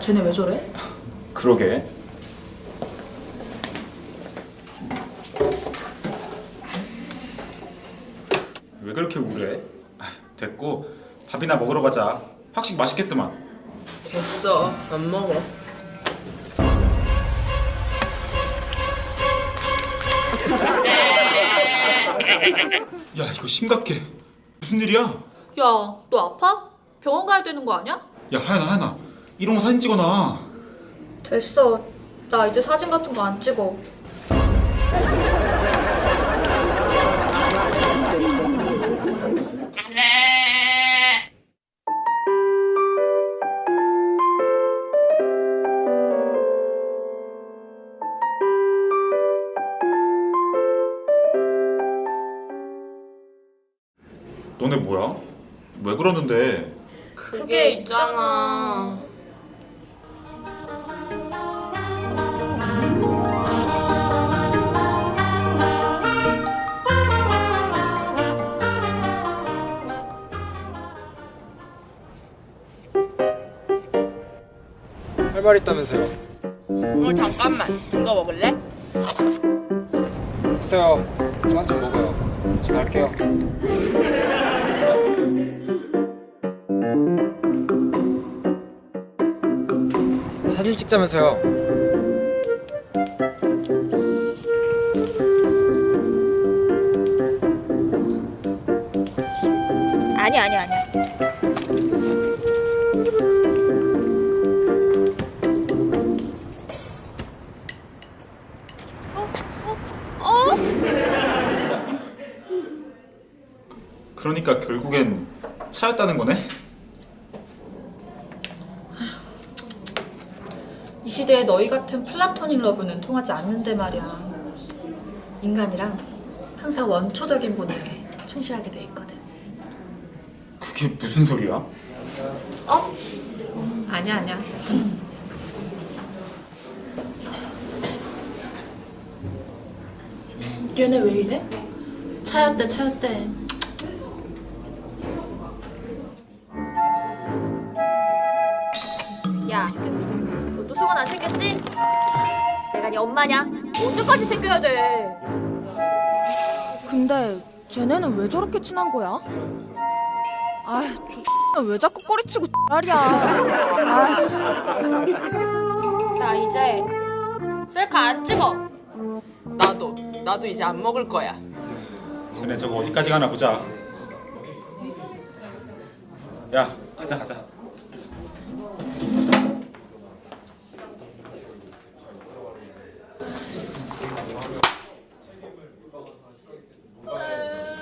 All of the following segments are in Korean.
쟤네 왜 저래? 그러게. 왜 그렇게 우울해? 아, 됐고 밥이나 먹으러 가자. 확실히 맛있겠더만. 됐어. 안 먹어. 야 이거 심각해. 무슨 일이야? 야, 너 아파? 병원 가야 되는 거 아니야? 야 하연아 하연아 이런 거 사진 찍어놔. 됐어. 나 이제 사진 같은 거 안 찍어. 너네 뭐야? 왜 그러는데? 그게 있잖아. 있다면서요. 어 잠깐만. 이거 먹을래? 됐어요. 그만 좀 먹어요. 저 갈게요. 사진 찍자면서요. 아니 아니 아니 그러니까 결국엔 차였다는 거네? 이 시대에 너희 같은 플라토닉 러브는 통하지 않는데 말이야. 인간이랑 항상 원초적인 본능에 충실하게 돼 있거든. 그게 무슨 소리야? 어? 아니야 아니야. 얘네 왜 이래? 차였대 차였대. 야, 너도 수건 안 챙겼지? 내가 네 엄마냐? 언제까지 챙겨야 돼? 근데 쟤네는 왜 저렇게 친한 거야? 아휴, 저왜 자꾸 꼬리치고 말이야. 아이씨. 나 이제 셀카 안 찍어. 나도. 나도 이제 안 먹을 거야. 쟤네 저거 어디까지 가나 보자. 야 가자 가자.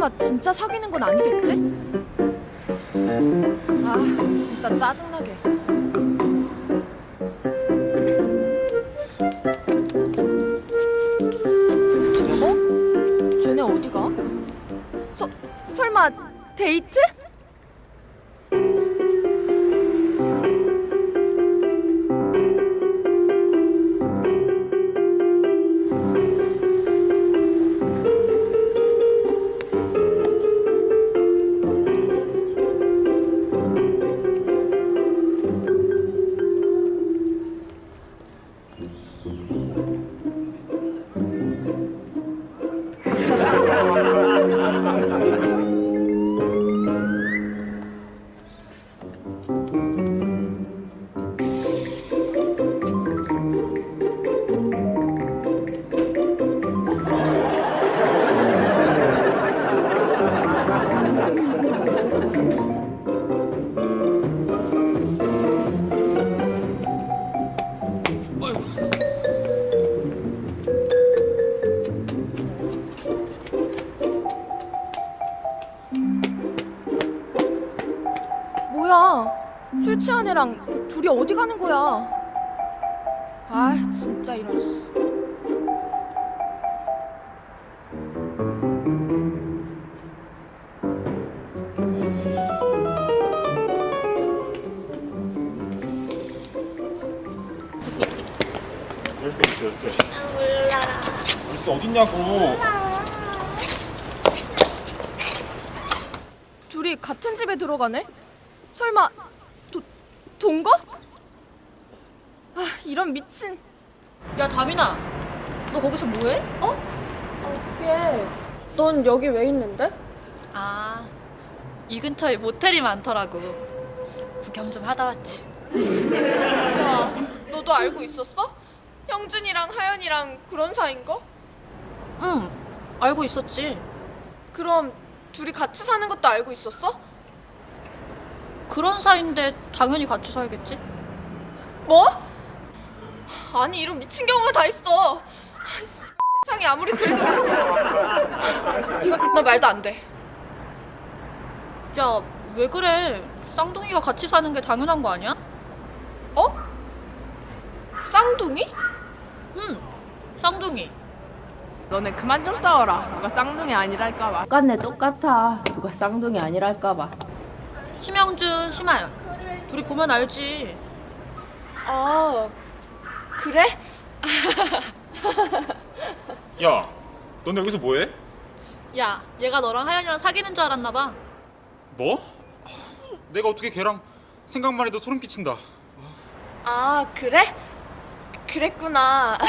설마 진짜 사귀는 건 아니겠지? 아, 진짜 짜증나게. 어? 쟤네 어디가? 서, 설마 데이트? 애랑 둘이 어디 가는 거야? 아, 진짜 이런. 씨. 열쇠 있어 열쇠. 몰라. 열쇠 어딨냐고. 둘이 같은 집에 들어가네? 설마 도, 동거? 아, 이런 미친. 야 다빈아 너 거기서 뭐해? 아, 그게 넌 여기 왜 있는데? 아 이 근처에 모텔이 많더라고 구경 좀 하다 왔지 야, 너도 알고 있었어? 형준이랑 하연이랑 그런 사이인 거? 응 알고 있었지 그럼 둘이 같이 사는 것도 알고 있었어? 그런 사이인데 당연히 같이 살겠지 뭐? 아니 이런 미친 경우가 다 있어. 아이씨, 세상이 아무리 그래도 그렇지. 이거 나 말도 안 돼. 야 왜 그래 쌍둥이가 같이 사는 게 당연한 거 아니야? 어? 쌍둥이? 응 쌍둥이 너네 그만 좀 싸워라. 누가 쌍둥이 아니랄까봐. 똑같네 똑같아 누가 쌍둥이 아니랄까봐 심영준 심하연 둘이 보면 알지 아 그래? 야, 너네 여기서 뭐해? 야 얘가 너랑 하연이랑 사귀는 줄 알았나 봐 뭐? 내가 어떻게 걔랑 생각만 해도 소름 끼친다. 아 그래? 그랬구나.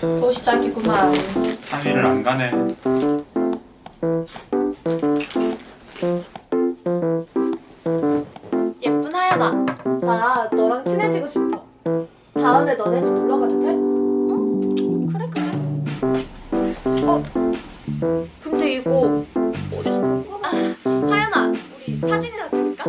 또 시작이구만 3일을 안 가네. 예쁜 하연아, 나 너랑 친해지고 싶어. 다음에 너네 집 놀러 가도 돼? 응? 그래 그래. 어? 근데 이거 어디서? 아, 하연아, 우리 사진이나 찍을까?